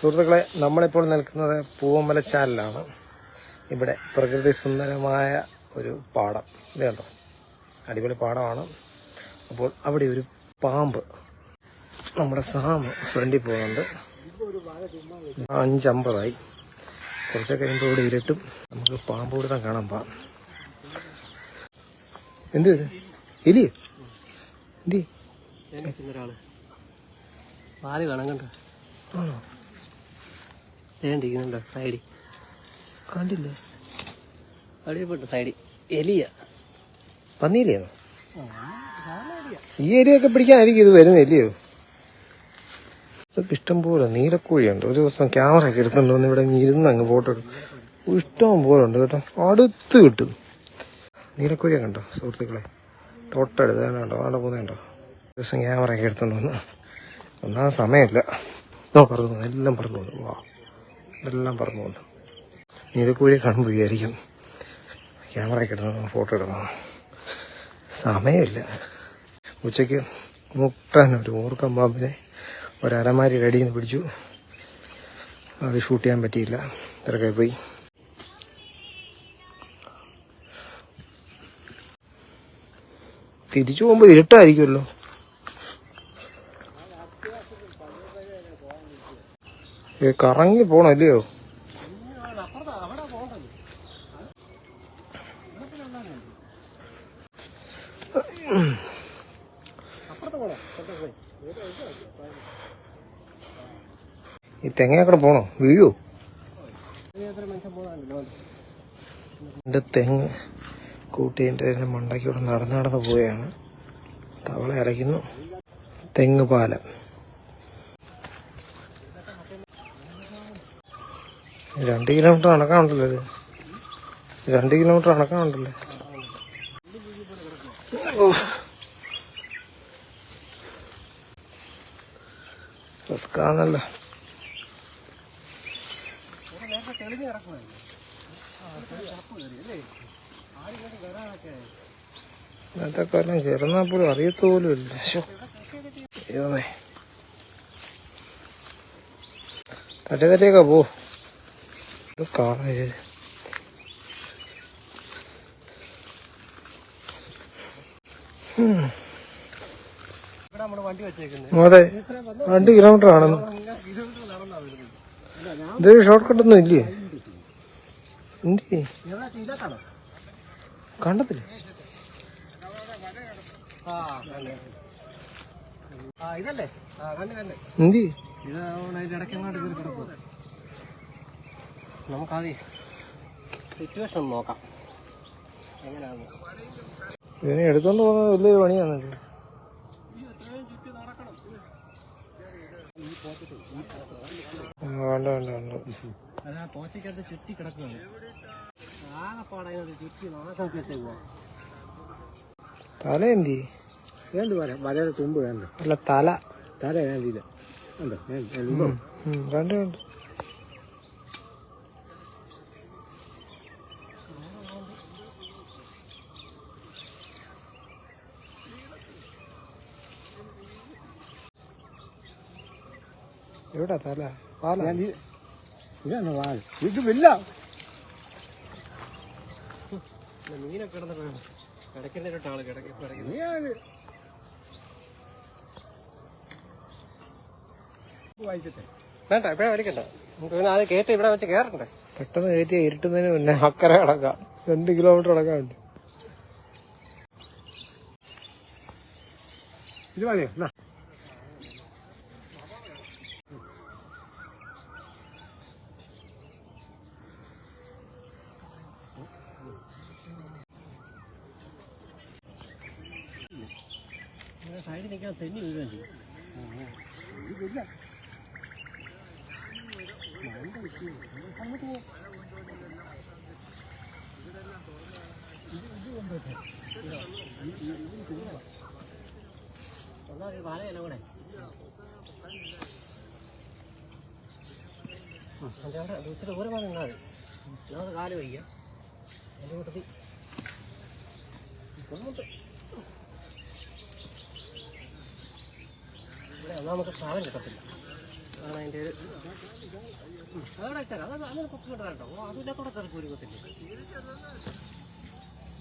സുഹൃത്തുക്കളെ നമ്മളിപ്പോൾ നിൽക്കുന്നത് പൂവമ്പലച്ചാലിലാണ് ഇവിടെ പ്രകൃതി സുന്ദരമായ ഒരു പാടം. ഇത് കണ്ടോ? അടിപൊളി പാടമാണ്. അപ്പോൾ അവിടെ ഒരു പാമ്പ്. നമ്മുടെ സാമ് ഫ്രണ്ടിൽ പോകുന്നുണ്ട്. അഞ്ചമ്പതായി. കുറച്ചൊക്കെ കഴിയുമ്പോൾ ഇവിടെ ഇരുട്ടും. നമുക്ക് പാമ്പ് കൊടുത്താൽ കാണാൻ പാ. എന്ത്? ഇത് എലി? എന്തി? ഒരാൾ പാൽ കാണാൻ കണ്ടോ? ആണോ? തേണ്ടിരിക്കുന്നുണ്ടോ സൈഡിൽ കണ്ടില്ലേ? അടിയപ്പെട്ടു സൈഡിൽ എലിയ. പന്നീലിയാണോ ഈ എലിയൊക്കെ പിടിക്കാനായിരിക്കും ഇത് വരുന്ന എലിയോ? ഇതൊക്കെ ഇഷ്ടം പോലെ നീലക്കോഴിയുണ്ട്. ഒരു ദിവസം ക്യാമറ ഒക്കെ എടുത്തിട്ടുണ്ടോ വന്ന് ഇവിടെ ഇരുന്ന് അങ്ങ് ഫോട്ടോ എടുക്കും. ഇഷ്ടം പോലെ ഉണ്ട് കേട്ടോ. അടുത്ത് കിട്ടും. നീലക്കോഴിയെ കണ്ടോ സുഹൃത്തുക്കളെ? തൊട്ടടുത്ത് തന്നെ കണ്ടോ അവിടെ പോകുന്നുണ്ടോ കണ്ടോ? ദിവസം ക്യാമറ ഒക്കെ എടുത്തോണ്ട് വന്ന്. ഒന്നാ സമയമില്ല ഇതോ പറന്നു പോകുന്നു എല്ലാം പറന്നു പോകുന്നു വാ എല്ലാം പറന്നു പോകുന്നു. നീലക്കോഴിയെ കാണുമ്പോൾ വിചാരിക്കും ക്യാമറ ഒക്കെ എടുത്ത് ഫോട്ടോ എടുക്കണം. സമയമില്ല. ഉച്ചയ്ക്ക് മുട്ടാൻ ഒരു മൂർക്കം പാമ്പിനെ ഒരരമാരി റെഡിയിൽ നിന്ന് പിടിച്ചു. അത് ഷൂട്ട് ചെയ്യാൻ പറ്റിയില്ല. തിരക്കായി പോയി. തിരിച്ചു പോകുമ്പോൾ ഇരുട്ടായിരിക്കുമല്ലോ. കറങ്ങി പോണം അല്ലയോ ഈ തെങ്ങേക്കടെ പോണോ? വീഴോ. എന്റെ തെങ്ങ്. കൂട്ടിന്റെ മണ്ടയ്ക്കൂടെ നടന്ന് നടന്ന് പോവുകയാണ്. തവള അരയ്ക്കുന്നു തെങ്ങ് പാലം. രണ്ട് കിലോമീറ്റർ അണക്കാണല്ലോ ഇത്. രണ്ട് കിലോമീറ്റർ നടക്കാനുണ്ടല്ലോ. റിസ്ക്കാന്നല്ലോ ഇന്നത്തെ കാലം ചേർന്നപ്പോഴും പോലും അറിയത്ത പോലും ഇല്ല ശോ. ദൈവമേ തട്ടി പോ. ഇത് ഇത്. അതെ. രണ്ട് കിലോമീറ്റർ ആണെന്ന്. ഇതൊരു ഷോർട്ട് കട്ടൊന്നും ഇല്ലേ? എന്തി കണ്ടത്തില്ലേ? ഇതല്ലേ? എന്തി? ഇത് ഇടയ്ക്കെങ്ങാണ്ട് കയറി നമുക്കാദ്യം സിറ്റുവേഷൻ നോക്കാം. ഇതിനെ എടുത്തോണ്ട് പോകുന്നത് വലിയൊരു പണിയാണത് ആ, വേണ്ട വേണ്ട വേണ്ട. അത് ചുറ്റി കിടക്കുകയാണ്. ആകെപ്പാടത് ചുറ്റി നാശം കെട്ടുക തല എന്തി? വേണ്ട വരാം വരയുടെ തുമ്പ് വേണ്ട. അല്ല തല. തല വേണ്ടിയില്ല ഉണ്ടോ രണ്ട് രണ്ട് എവിടാ തല? പാല ഇതാണ് വാഴ ഇത് വില്ല മീനൊക്കെ കിടന്നിട്ട് കിടക്കുന്ന വേണ്ട ഇപ്പഴേ വലിക്കണ്ട. നമുക്ക് പിന്നെ അത് കയറ്റി ഇവിടെ വെച്ച് കയറണ്ടേ പെട്ടെന്ന് കയറ്റി ഇരുട്ടുന്നതിന് മുന്നേ അക്കര അടക്കാം. രണ്ട് കിലോമീറ്റർ അടക്കാനുണ്ട്. ഇത് മതിയോ? സൈഡിൽ നിൽക്കാൻ തെന്നി വീഴുകയും ചെയ്യും ഒന്നാമത് വലയല്ല കൂടെ അതിന്റെ അവിടെ ഇച്ചിരി ദൂരെ വന്ന് നിന്നാൽ ഒന്നാമത് കാൽ വയ്യ അതിന്റെ കൂട്ടത്തിൽ ഇവിടെ വന്നാൽ നമുക്ക് സ്ഥാപനം കിട്ടത്തില്ല അതാണ് അതിന്റെ ഒരു. അതവിടെ ഇട്ടാൽ അത് അങ്ങനെ പൊക്കി കൊണ്ട് കേട്ടോ ഓ അതില്ലാത്തോടെ കയറി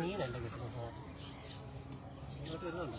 മീനല്ല കിട്ടുന്നത്? ഇങ്ങോട്ട് വരുന്നുണ്ടോ?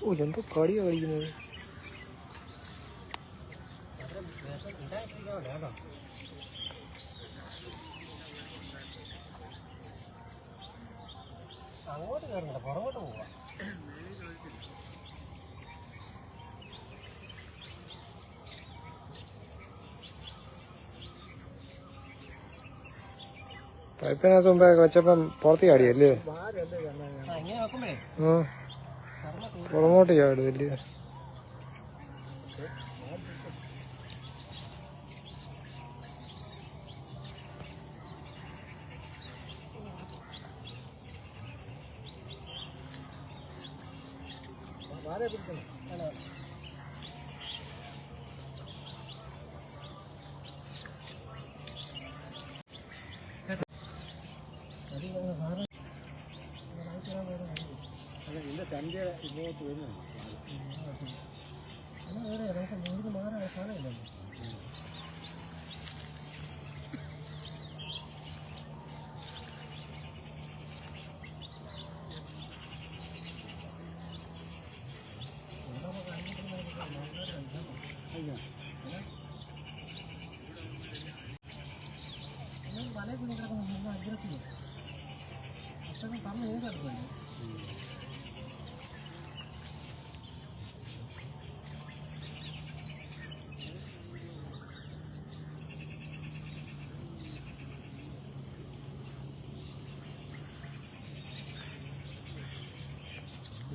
ഓ എന്തോ കടിയാ കളിക്കുന്നത് അങ്ങോട്ട് കയറുന്നില്ല പുറകോട്ട് പോവാ. പൈപ്പിനകത്ത് മുമ്പേ വെച്ചപ്പം പുറത്ത് ചാടിയല്ലേ? പ്രൊമോട്ട് ചെയ്യാട് വലിയ. ആരെ പിടിക്കണം ganjel ini itu ini. Mana ada orang kan minggu mana ada sana ini. Ini balik ini kalau mau hajar sih. Apa yang kamu ini kan?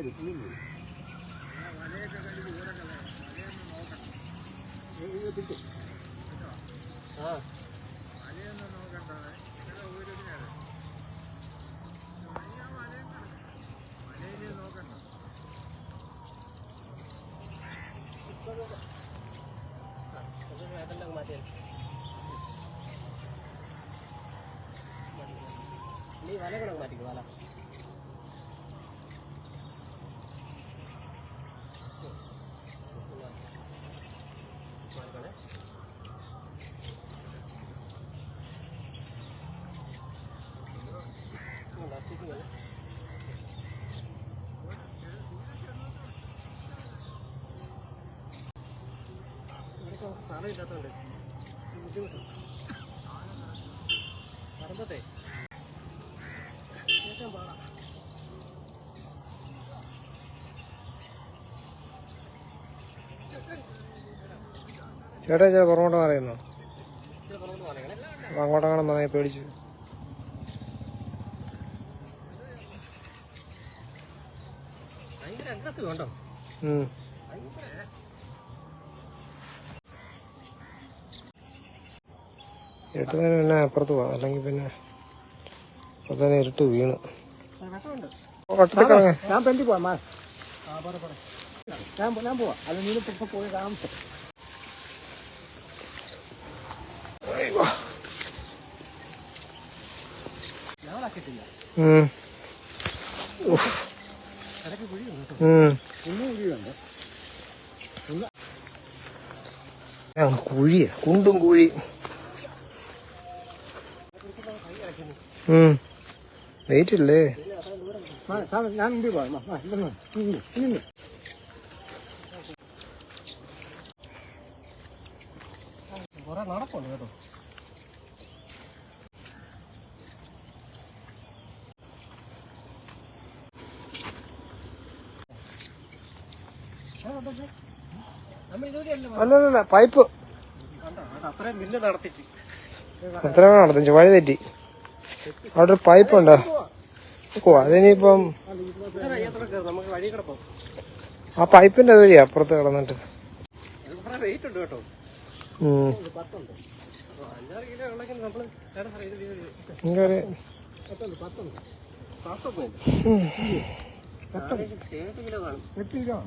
വെക്കുമ്പോഴേ ആ കർമ്മ കൂടും പുറമോട്ട് ചാടും അല്ലേ ആ അതെല്ലാം മാറ്റിയാൽ സ്ഥലം ഇല്ലാത്തതുകൊണ്ട് ബുദ്ധിമുട്ടാണ് പറമ്പത്തെ ചേട്ടാ ചേട്ടാ പുറകോട്ട് പറയുന്നു മാറിക്കണേ അങ്ങോട്ടങ്ങനെ നന്നായി പേടിച്ചു. ഇരുട്ട് ഇരുട്ടുന്നതിന് പിന്നെ അപ്പുറത്ത് പോവാം. അല്ലെങ്കിൽ പിന്നെ അപ്പൊ തന്നെ ഇരുട്ട് വീണ്. വട്ടത്തിൽ ഞാൻ പോവാം അത് നീ പോയി താമസം ഉം. ഇടയ്ക്ക് കുഴിയുണ്ട് കേട്ടോ. ഇന്നും കുഴിയുണ്ട്. കുഴിയാ. കുണ്ടും കുഴി. വെയിറ്റ് ഇല്ലേ? മാ, താമസം. അല്ലല്ല പൈപ്പ്. കണ്ടോ അത് അത്രയും മില്ല് നടത്തിച്ച്? എത്ര നടത്തിച്ചു വഴി തെറ്റി. അവിടെ ഒരു പൈപ്പ് ഉണ്ടോ? ഓ അതിനിപ്പം ആ പൈപ്പിന്റെ വഴി അപ്പുറത്ത് കിടന്നിട്ട്. എനിക്കൊരു കിലോ കാണും. എട്ട് കിലോ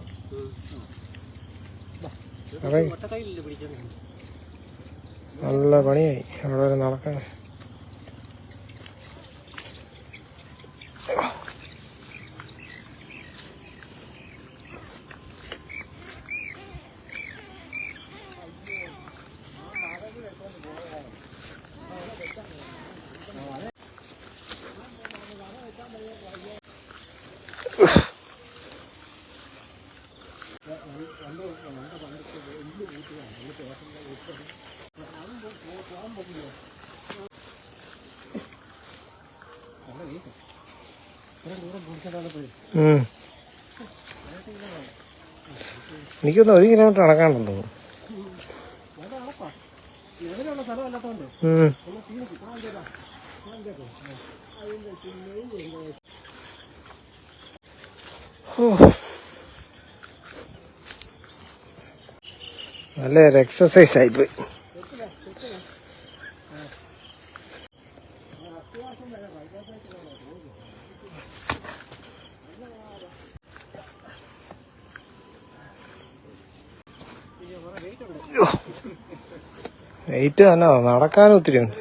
നല്ല പണിയായി. അവിടെ വരെ നടക്കാൻ. എനിക്കൊന്ന് ഒരു കിലോമീറ്റർ നടക്കാണ്ടെന്ന് തോന്നുന്നു. ഇതിനുള്ള സ്ഥലം അല്ലാത്തതുകൊണ്ട് ഉം. ഹോ. നല്ലൊരു എക്സസൈസ് ആയിപ്പോയി. വെയിറ്റ് തന്നെ നടക്കാനും ഒത്തിരി ഉണ്ട്.